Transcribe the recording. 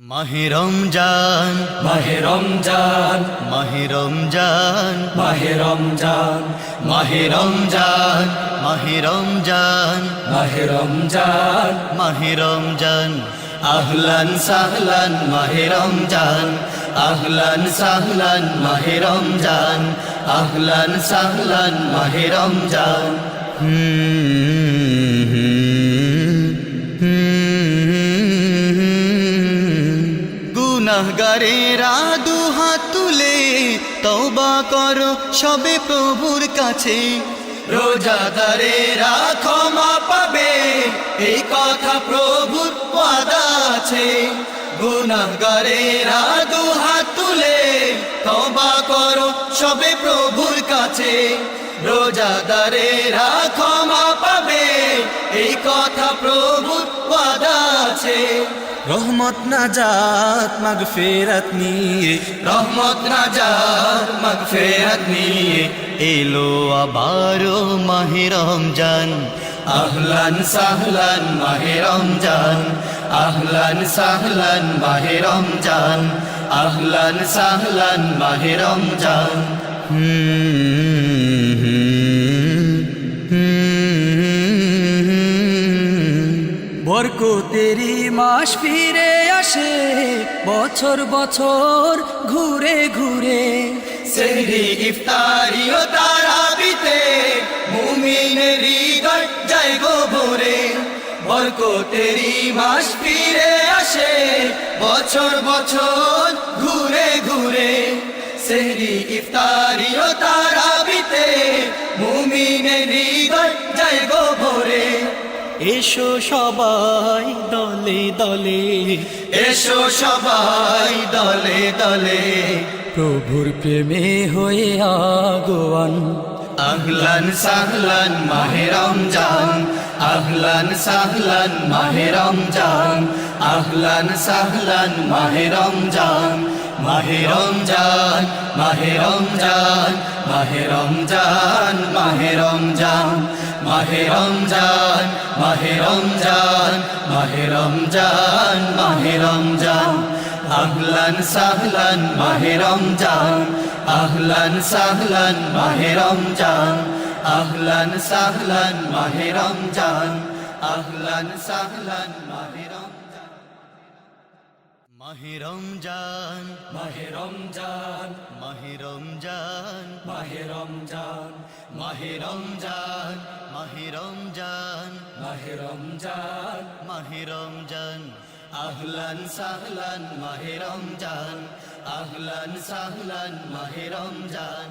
মাহে রমজান মাহে রমজান মাহে রমজান মাহে রমজান মাহে রমজান মাহে রমজান মাহে রমজান মাহে রমজান আহলান সাহলান মাহে রমজান আহলান সাহলান মাহে রমজান আহলান সাহলান মাহে রমজান গুনাহগারেরা দুহাত তুলে তওবা করো সবে প্রভুর কাছে। রোজাদারেরা ক্ষমা পাবে, এই কথা প্রভুর ওয়াদা আছে। গুনাহগারেরা দুহাত তুলে তওবা করো সবে প্রভুর কাছে। রোজাদারেরা ক্ষমা এই কথা ওয়াদা আছে। রহমত নাজাত মাগফিরাত নিয়ে। রহমত নাজাত মাগফিরাত নিয়ে। এলো আবারও মাহে রমজান। আহলান সাহলান মাহে রমজান। আহলান সাহলান মাহে রমজান। আহলান সাহলান মাহে রমজান। বরকতেরি মাস ফিরে আসে, বছর বছর ঘুরে ঘুরে। সেহরি ইফতারি ও তারাবিতে মুমিনের হৃদয় যায় গো ভোরে। বরকতেরি মাস ফিরে আসে, বছর বছর ঘুরে ঘুরে। সেহরি ইফতারি ও তারাবিতে মুমিনের হৃদয় যায় গো ভোরে। এসো সবাই দলে দলে। এসো সবাই দলে দলে। প্রভুর প্রেমে হয়ে আগোয়ান। আহলান সাহলান মাহেরম জান আহলান সাহলান মাহেরম জান আহলান সাহলান মাহেরম জান মাহেরম জান মাহেরম জান মাহেরম জান মাহেরম জান মাহে রমজান মাহে রমজান মাহে রমজান মাহে রমজান। আহলান সাহলান, মাহে রমজান। আহলান সাহলান, মাহে রমজান। আহলান সাহলান, মাহে রমজান। আহলান সাহলান, মাহে মাহে রমজান মাহে রমজান মাহে রমজান মাহে রমজান মাহে রমজান মাহে রমজান মাহে রমজান মাহে রমজান আহলান সাহলান মাহে রমজান আহলান সাহলান মাহে রমজান